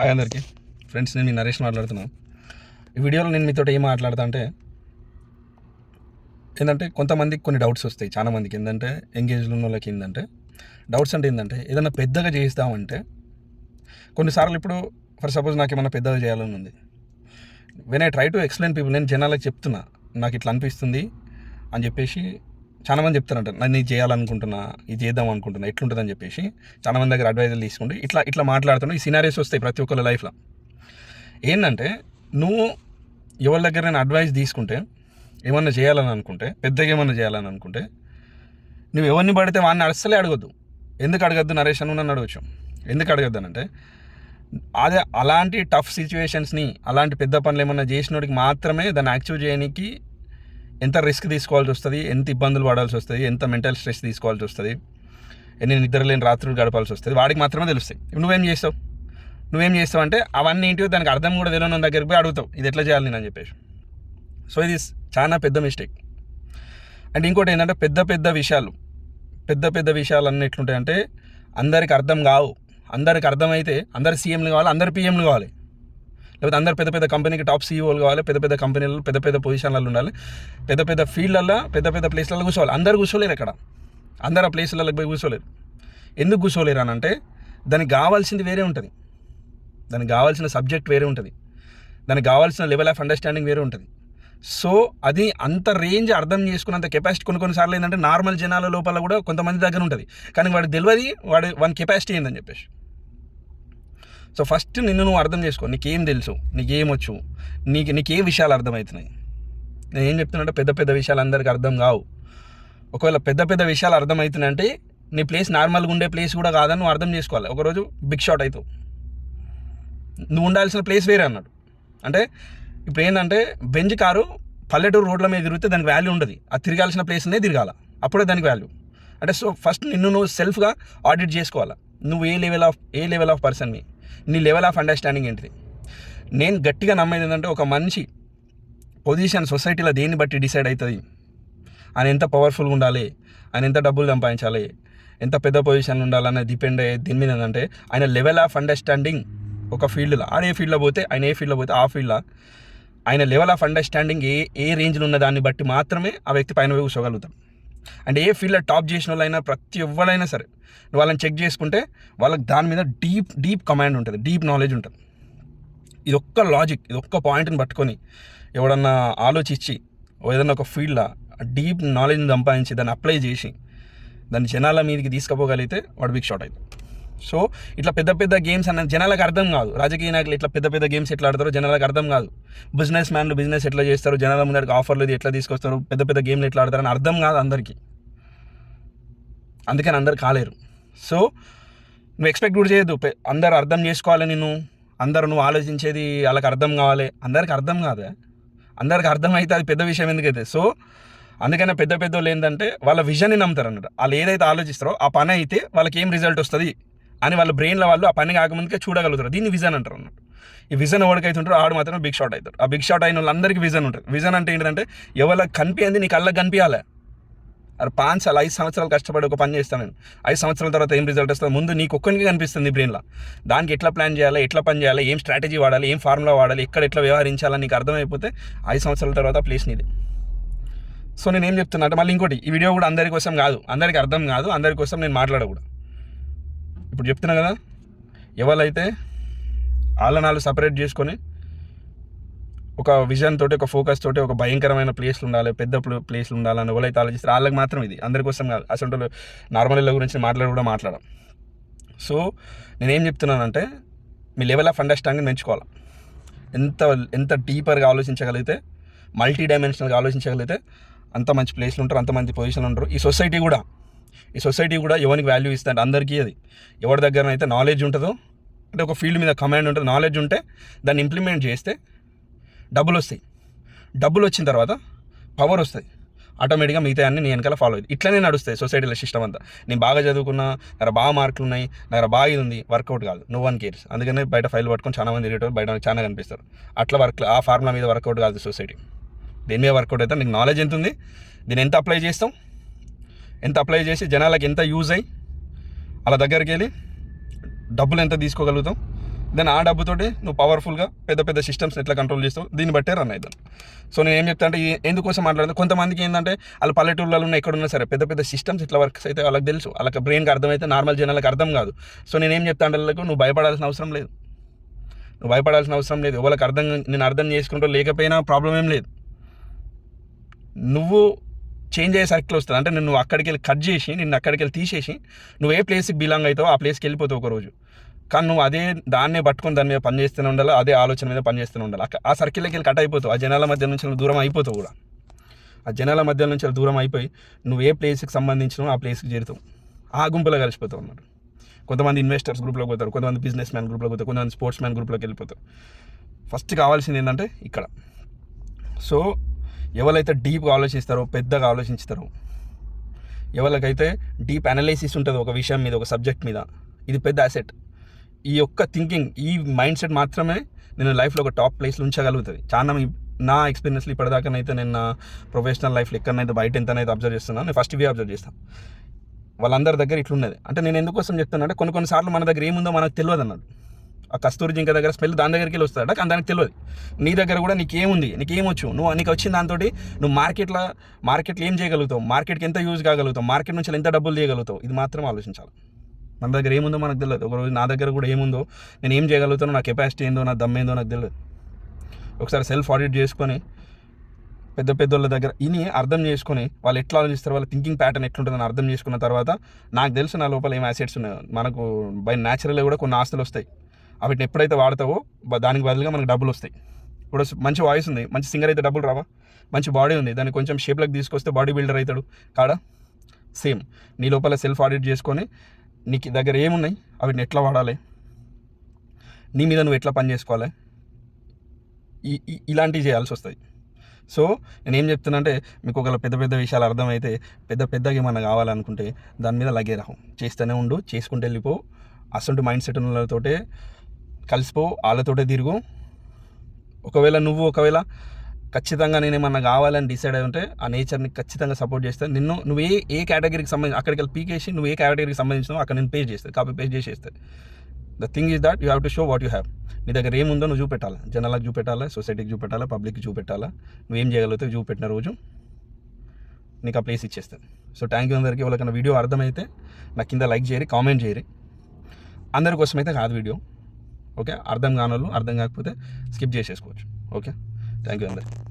Hi అందరికీ. Friends నేను మీ నరేష్ మాట్లాడుతున్నాను. ఈ వీడియోలో నేను మీతో ఏం మాట్లాడతా అంటే ఏంటంటే కొంతమందికి కొన్ని డౌట్స్ వస్తాయి. చాలా మందికి ఏంటంటే ఎంగేజ్లో ఉన్న వాళ్ళకి ఏంటంటే డౌట్స్ అంటే ఏంటంటే ఏదైనా పెద్దగా చేయిస్తామంటే కొన్నిసార్లు ఇప్పుడు ఫర్ సపోజ్ నాకు ఏమైనా పెద్దగా చేయాలని ఉంది. When I try to explain people నేను జనాలకు చెప్తున్నా నాకు ఇట్లా అనిపిస్తుంది అని చెప్పేసి చాలా మంది చెప్తారంట నేను ఇది చేయాలనుకుంటున్నా ఇది చేద్దాం అనుకుంటున్నా ఎట్లుంటుందని చెప్పేసి చాలా మంది దగ్గర అడ్వైజర్లు తీసుకుంటే ఇట్లా ఇట్లా మాట్లాడుతున్నా ఈ సినారీస్ వస్తాయి ప్రతి ఒక్కరి లైఫ్లో ఏంటంటే నువ్వు ఎవరి దగ్గర నేను అడ్వైస్ తీసుకుంటే ఏమన్నా చేయాలని అనుకుంటే పెద్దగా ఏమన్నా చేయాలని అనుకుంటే నువ్వు ఎవరిని పడితే వాడిని అస్సలే అడగొద్దు. ఎందుకు అడగద్దు నరేష్ అని నన్ను అడగచ్చు. ఎందుకు అడగద్దు అంటే అదే అలాంటి టఫ్ సిచ్యువేషన్స్ని అలాంటి పెద్ద పనులు ఏమన్నా చేసినోడికి మాత్రమే దాన్ని యాక్టివ్ చేయడానికి ఎంత రిస్క్ తీసుకోవాల్సి వస్తుంది ఎంత ఇబ్బందులు పడాల్సి వస్తుంది ఎంత మెంటల్ స్ట్రెస్ తీసుకోవాల్సి వస్తుంది ఎన్ని నిద్రలేని రాత్రులు గడపాల్సి వస్తుంది వాడికి మాత్రమే తెలుస్తాయి. నువ్వేం చేస్తావు? నువ్వేం చేస్తావు అంటే అవన్నీ ఏంటివో దానికి అర్థం కూడా తెలియని దగ్గరికి పోయి అడుగుతావు ఇది ఎట్లా చేయాలి నేను? అని చెప్పేసి. సో ఇది చాలా పెద్ద మిస్టేక్ అండ్ ఇంకోటి ఏంటంటే పెద్ద పెద్ద విషయాలు పెద్ద పెద్ద విషయాలు అన్నీ ఎట్లుంటాయంటే అందరికి అర్థం కావు. అందరికి అర్థమైతే అందరు సీఎంలు కావాలి అందరు పీఎంలు కావాలి. లేకపోతే అందరు పెద్ద పెద్ద కంపెనీకి టాప్ సీఈఓలు కావాలి పెద్ద పెద్ద కంపెనీలలో పెద్ద పెద్ద పొజిషన్లలో ఉండాలి పెద్ద పెద్ద ఫీల్డ్లలో పెద్ద పెద్ద ప్లేస్లలో కూర్చోవాలి. అందరు కూర్చోలేరు అక్కడ అందరు ఆ ప్లేస్లలో పోయి కూర్చోలేరు. ఎందుకు కూర్చోలేరు అని అంటే దానికి కావాల్సింది వేరే ఉంటుంది. దానికి కావాల్సిన సబ్జెక్ట్ వేరే ఉంటుంది. దానికి కావాల్సిన లెవెల్ ఆఫ్ అండర్స్టాండింగ్ వేరే ఉంటుంది. సో అది అంత రేంజ్ అర్థం చేసుకున్నంత కెపాసిటీ కొన్ని కొన్నిసార్లు ఏంటంటే నార్మల్ జనాల లోపల కూడా కొంతమంది దగ్గర ఉంటుంది. కానీ వాడికి తెలియదు వాడి వన్ కెపాసిటీ ఏందని చెప్పేసి. సో ఫస్ట్ నిన్ను నువ్వు అర్థం చేసుకో నీకేం తెలుసు నీకేమొచ్చు నీకు నీకు ఏ విషయాలు అర్థమవుతున్నాయి నేను ఏం చెప్తున్నా పెద్ద పెద్ద విషయాలు అందరికీ అర్థం కావు. ఒకవేళ పెద్ద పెద్ద విషయాలు అర్థమవుతున్నాయంటే నీ ప్లేస్ నార్మల్గా ఉండే ప్లేస్ కూడా కాదని నువ్వు అర్థం చేసుకోవాలి. ఒకరోజు బిగ్ షాట్ అవుతావు నువ్వు ఉండాల్సిన ప్లేస్ వేరే అన్నాడు. అంటే ఇప్పుడు ఏంటంటే బెంజ్ కారు పల్లెటూరు రోడ్ల మీద తిరిగితే దానికి వాల్యూ ఉండదు. అది తిరగాల్సిన ప్లేస్నే తిరగాల. అప్పుడే దానికి వాల్యూ. అంటే సో ఫస్ట్ నిన్ను నువ్వు సెల్ఫ్గా ఆడిట్ చేసుకోవాలి. నువ్వు ఏ level of A level of పర్సన్ని నీ లెవెల్ ఆఫ్ అండర్స్టాండింగ్ ఏంటిది? నేను గట్టిగా నమ్మేది ఏంటంటే ఒక మనిషి పొజిషన్ సొసైటీలో దేన్ని బట్టి డిసైడ్ అవుతుంది ఆయన ఎంత పవర్ఫుల్గా ఉండాలి? ఆయన ఎంత డబ్బులు సంపాదించాలి? ఎంత పెద్ద పొజిషన్ ఉండాలనే డిపెండ్ అయ్యే దీని మీద ఏంటంటే ఆయన లెవెల్ ఆఫ్ అండర్స్టాండింగ్ ఒక ఫీల్డ్లో ఆడ ఏ ఫీల్డ్లో పోతే ఆయన ఏ ఫీల్డ్లో పోతే ఆ ఫీల్డ్లో ఆయన లెవెల్ ఆఫ్ అండర్స్టాండింగ్ ఏ ఏ రేంజ్లో ఉన్న దాన్ని బట్టి మాత్రమే ఆ వ్యక్తి పైన కూర్చోగలుగుతాం అండ్ ఏ ఫీల్డ్లో టాప్ చేసిన వాళ్ళైనా ప్రతి ఎవరైనా సరే వాళ్ళని చెక్ చేసుకుంటే వాళ్ళకి దాని మీద డీప్ డీప్ కమాండ్ ఉంటుంది డీప్ నాలెడ్జ్ ఉంటుంది. ఇది ఒక్క లాజిక్ ఇది ఒక్క పాయింట్ని పట్టుకొని ఎవడన్నా ఆలోచించి ఏదన్నా ఒక ఫీల్డ్లో డీప్ నాలెడ్జ్ని సంపాదించి దాన్ని అప్లై చేసి దాన్ని జనాల మీదకి తీసుకుపోగలిగితే వాడు బిగ్ షాట్ అవుతుంది సో ఇట్లా పెద్ద పెద్ద గేమ్స్ అన్న జనాలకు అర్థం కాదు. రాజకీయ నాయకులు ఇట్లా పెద్ద పెద్ద గేమ్స్ ఎట్లా ఆడతారో జనాలకు అర్థం కాదు. బిజినెస్ మ్యాన్లు బిజినెస్ ఎట్లా చేస్తారు? జనాల ముందరికి ఆఫర్లు ఎట్లా తీసుకొస్తారు? పెద్ద పెద్ద గేమ్లు ఎట్లా ఆడతారని అర్థం కాదు అందరికీ. అందుకని అందరు కాలేరు. సో నువ్వు ఎక్స్పెక్ట్ కూడా చేయదు అందరు అర్థం చేసుకోవాలి నేను అందరు నువ్వు ఆలోచించేది వాళ్ళకి అర్థం కావాలి. అందరికి అర్థం కాదు. అందరికి అర్థమైతే అది పెద్ద విషయం ఎందుకైతే? సో అందుకనే పెద్ద పెద్ద వాళ్ళు ఏంటంటే వాళ్ళ విజన్ని నమ్ముతారు అన్నట్టు. వాళ్ళు ఏదైతే ఆలోచిస్తారో ఆ పని అయితే వాళ్ళకి ఏం రిజల్ట్ వస్తుంది? అని వాళ్ళ బ్రెయిన్లో వాళ్ళు ఆ పని కాకముందుకే చూడగలుగుతారు. దీన్ని విజన్ అంటారు అన్నట్టు ఈ విజన్ ఎవరికైతే ఆడు మాత్రం బిగ్ షాట్ అవుతారు ఆ బిగ్ షాట్ అయిన వాళ్ళందరికీ విజన్ ఉంటుంది. విజన్ అంటే ఏంటంటే ఎవరికి కనిపించింది నీ కళ్ళకి కనిపించాలి. అరే పాంచ్ సార్లు ఐదు సంవత్సరాలు కష్టపడి ఒక పని చేస్తాను నేను. ఐదు సంవత్సరాల తర్వాత ఏం రిజల్ట్ వస్తుంది ముందు నీకు ఒక్కరికి కనిపిస్తుంది బ్రెయిన్లో దానికి ఎట్లా ప్లాన్ చేయాలి ఎట్లా పని చేయాలి ఏం స్ట్రాటజీ వాడాలి ఏం ఫార్ములా వాడాలి ఎక్కడ ఎట్లా వ్యవహరించాలని నీకు అర్థమైపోతే ఐదు సంవత్సరాల తర్వాత ప్లేస్ నీది. సో నేను ఏం చెప్తున్నా అంటే మళ్ళీ ఇంకోటి ఈ వీడియో కూడా అందరి కోసం కాదు. అందరికి అర్థం కాదు అందరి కోసం నేను మాట్లాడకూడదు. ఇప్పుడు చెప్తున్నా కదా ఎవరైతే ఆలనాలు సపరేట్ చేసుకొని ఒక విజన్ తోటి ఒక ఫోకస్ తోటి ఒక భయంకరమైన ప్లేస్లు ఉండాలి పెద్ద ప్లేస్లు ఉండాలని ఎవరైతే ఆలోచిస్తారు వాళ్ళకి మాత్రం ఇది. అందరికోసం కాదు. అసలు నార్మల్ ఇళ్ళ గురించి మాట్లాడి కూడా మాట్లాడడం సో నేనేం చెప్తున్నానంటే మీ లెవెల్ ఆఫ్ అండర్స్టాండింగ్ పెంచుకోవాలి. ఎంత ఎంత డీపర్గా ఆలోచించగలిగితే మల్టీ డైమెన్షనల్గా ఆలోచించగలిగితే అంత మంచి ప్లేస్లు ఉంటారు అంత మంచి పొజిషన్లు ఉంటారు. ఈ సొసైటీ కూడా ఈ సొసైటీ కూడా ఎవరికి వాల్యూ ఇస్తుంది అందరికీ అది. ఎవరి దగ్గర అయితే నాలెడ్జ్ ఉంటుందో అంటే ఒక ఫీల్డ్ మీద కమాండ్ ఉంటుంది నాలెడ్జ్ ఉంటే దాన్ని ఇంప్లిమెంట్ చేస్తే డబ్బులు వస్తాయి. డబ్బులు వచ్చిన తర్వాత పవర్ వస్తుంది ఆటోమేటిక్గా మిగతా అన్ని నేను వెనకాల ఫాలో అవుతుంది ఇట్లనే నడుస్తాయి సొసైటీలో సిస్టమ్ అంతా. నేను బాగా చదువుకున్నా నా బాగా మార్కులు ఉన్నాయి నా బాగా ఇది ఉంది వర్కౌట్ కాదు. నో వన్ కేర్స్ అందుకనే బయట ఫైల్ పట్టుకొని చాలా మంది తిరిగేటోళ్ళు బయట చాలా కనిపిస్తారు. అట్లా వర్క్ ఆ ఫార్ములా మీద వర్కౌట్ కాదు సొసైటీ దేని మీద వర్కౌట్ అయితే నీకు నాలెడ్జ్ ఎంత ఉంది దీన్ని ఎంత అప్లై చేస్తాం? ఎంత అప్లై చేసి జనాలకు ఎంత యూజ్ అయ్యి వాళ్ళ దగ్గరికి వెళ్ళి డబ్బులు ఎంత తీసుకోగలుగుతాం? దెన్ ఆ డబ్బుతోటి నువ్వు పవర్ఫుల్గా పెద్ద పెద్ద సిస్టమ్స్ ఎట్లా కంట్రోల్ చేస్తావు? దీన్ని బట్టే రన్ అవుతాను సో నేను ఏం చెప్తా అంటే ఎందుకోసం మాట్లాడదు కొంతమందికి ఏంటంటే వాళ్ళ పల్లెటూళ్ళలో ఉన్న ఎక్కడున్నా సరే పెద్ద పెద్ద సిస్టమ్స్ ఇట్లా వర్క్స్ అయితే వాళ్ళకి తెలుసు. వాళ్ళకి బ్రెయిన్కి అర్థమైతే నార్మల్ జనాలకు అర్థం కాదు. సో నేను ఏం చెప్తా అంటే వాళ్ళకు నువ్వు భయపడాల్సిన అవసరం లేదు. నువ్వు భయపడాల్సిన అవసరం లేదు. ఎవరికి అర్థం నేను అర్థం చేసుకుంటూ లేకపోయినా ప్రాబ్లం ఏం లేదు. నువ్వు చేంజ్ అయ్యే సర్కిల్ వస్తుంది. అంటే నువ్వు అక్కడికి వెళ్ళి కట్ చేసి నిన్ను అక్కడికి వెళ్ళి తీసేసి నువ్వు ఏ ప్లేస్కి బిలాంగ్ అవుతావో ఆ ప్లేస్కి వెళ్ళిపోతావు ఒక రోజు కానీ నువ్వు అదే దాన్నే పట్టుకొని దాని మీద పనిచేస్తూనే ఉండాలి అదే ఆలోచన మీద పనిచేస్తూనే ఉండాలి? ఆ సర్కిల్కి వెళ్ళి కట్ అయిపోతావు. ఆ జనాల మధ్య నుంచి నువ్వు దూరం అయిపోతావు కూడా. ఆ జనాల మధ్య నుంచి దూరం అయిపోయి నువ్వు ఏ ప్లేస్కి సంబంధించిన ఆ ప్లేస్కి చేరుతావు. ఆ గుంపులో కలిసిపోతావు అన్నమాట. కొంతమంది ఇన్వెస్టర్స్ గ్రూప్లోకి పోతారు కొంతమంది బిజినెస్ మ్యాన్ గ్రూప్లోకి పోతారు కొంతమంది స్పోర్ట్స్ మ్యాన్ గ్రూప్లోకి వెళ్ళిపోతారు. ఫస్ట్ కావాల్సింది ఏంటంటే ఇక్కడ. సో ఎవరైతే డీప్గా ఆలోచిస్తారో పెద్దగా ఆలోచించుతారో ఎవరికైతే డీప్ అనలైసిస్ ఉంటుంది ఒక విషయం మీద ఒక సబ్జెక్ట్ మీద ఇది పెద్ద అసెట్ ఈ యొక్క థింకింగ్ ఈ మైండ్ సెట్ మాత్రమే నేను లైఫ్లో ఒక టాప్ ప్లేస్లో ఉంచగలుగుతుంది. చాలా నా ఎక్స్పీరియన్స్లో ఇప్పటిదాకానైతే నేను నా ప్రొఫెషనల్ లైఫ్లో ఎక్కడనైతే బయట ఎంతనైతే అబ్జర్వ్ చేస్తున్నాను నేను ఫస్ట్ ఇవే అబ్జర్వ్ చేస్తాను వాళ్ళందరి దగ్గర ఇట్లున్నది. అంటే నేను ఎందుకోసం చెప్తాను అంటే కొన్ని కొన్నిసార్లు మన దగ్గర ఏముందో మనకు తెలియదు అన్నది ఆ కస్తూరి జింక దగ్గర స్మెల్ దాని దగ్గరికి వెళ్ళి వస్తాడు కానీ దానికి తెలియదు. నీ దగ్గర కూడా నీకేముంది? నీకేమొచ్చు? నువ్వు నీకు వచ్చిన దాంతో నువ్వు మార్కెట్లో మార్కెట్లో ఏం చేయగలుగుతావు? మార్కెట్కి ఎంత యూజ్ కాగలుగుతావు? మార్కెట్ నుంచి ఎంత డబ్బులు చేయగలుగుతావు ఇది మాత్రం ఆలోచించాలి. మన దగ్గర ఏముందో మనకు తెలియదు. ఒకరోజు నా దగ్గర కూడా ఏముందో నేను ఏం చేయగలుగుతానో నా కెపాసిటీ ఏందో నా దమ్ ఏందో నాకు తెలియదు. ఒకసారి సెల్ఫ్ ఆడిట్ చేసుకొని పెద్ద పెద్దోళ్ళ దగ్గర ఇని అర్థం చేసుకొని వాళ్ళు ఎట్లా ఆలోచిస్తారు? వాళ్ళ థింకింగ్ ప్యాటర్న్ ఎట్లుంటుందని అర్థం చేసుకున్న తర్వాత నాకు తెలుసు నా లోపల ఏం యాసెట్స్ ఉన్నాయో మనకు బై న్యాచురల్గా కూడా కొన్ని ఆస్తులు వస్తాయి. వాటిని ఎప్పుడైతే వాడతావో దానికి బదులుగా మనకు డబ్బులు వస్తాయి. ఇప్పుడు మంచి వాయిస్ ఉంది. మంచి సింగర్ అయితే డబ్బులు రావా? మంచి బాడీ ఉంది. దాన్ని కొంచెం షేప్లోకి తీసుకొస్తే బాడీ బిల్డర్ అవుతాడు. కాడా? సేమ్. నీ లోపల సెల్ఫ్ ఆడిట్ చేసుకొని నీకు దగ్గర ఏమున్నాయి? వాటిని ఎట్లా వాడాలి? నీ మీద నువ్వు ఎట్లా పని చేసుకోవాలి? ఇలాంటివి చేయాల్సి వస్తాయి. సో నేను ఏం చెప్తున్నా అంటే మీకు ఒకవేళ పెద్ద పెద్ద విషయాలు అర్థమైతే పెద్ద పెద్దగా ఏమన్నా కావాలనుకుంటే దాని మీద లగే రావు. చేస్తూనే ఉండు. చేసుకుంటూ వెళ్ళిపో. అసలు మైండ్ సెట్ ఉన్నతోటే కలిసిపో వాళ్ళతోటే తిరుగు. ఒకవేళ నువ్వు ఒకవేళ ఖచ్చితంగా నేను ఏమన్నా కావాలని డిసైడ్ అయి ఉంటే ఆ నేచర్ని ఖచ్చితంగా సపోర్ట్ చేస్తే. నిన్ను నువ్వు ఏ ఏ కేటగిరీకి సంబంధించి అక్కడికి వెళ్ళి పీకేసి నువ్వు ఏ కేటగిరీకి సంబంధించినావు అక్కడ నేను పే చేస్తాను కాపీ పేస్ట్ చేసేస్తాను the thing is that you have to show what you have నీ దగ్గర ఏముందో నువ్వు చూపెట్టాలి. జనాలకు చూపెట్టాలి? సొసైటీకి చూపెట్టాలి? పబ్లిక్కి చూపెట్టాలా? నువ్వేం చేయగలిగితే చూపెట్టిన రోజు నీకు ఆ ప్లేస్ ఇచ్చేస్తాను సో థ్యాంక్ యూ అందరికీ. వాళ్ళకన్నా వీడియో అర్థమైతే నాకు కింద లైక్ చేయరి కామెంట్ చేయరి అందరి కోసం అయితే కాదు వీడియో ఓకే? అర్థం కానోళ్ళు అర్థం కాకపోతే స్కిప్ చేసేసుకోవచ్చు. ఓకే? థ్యాంక్ యూ అందరు.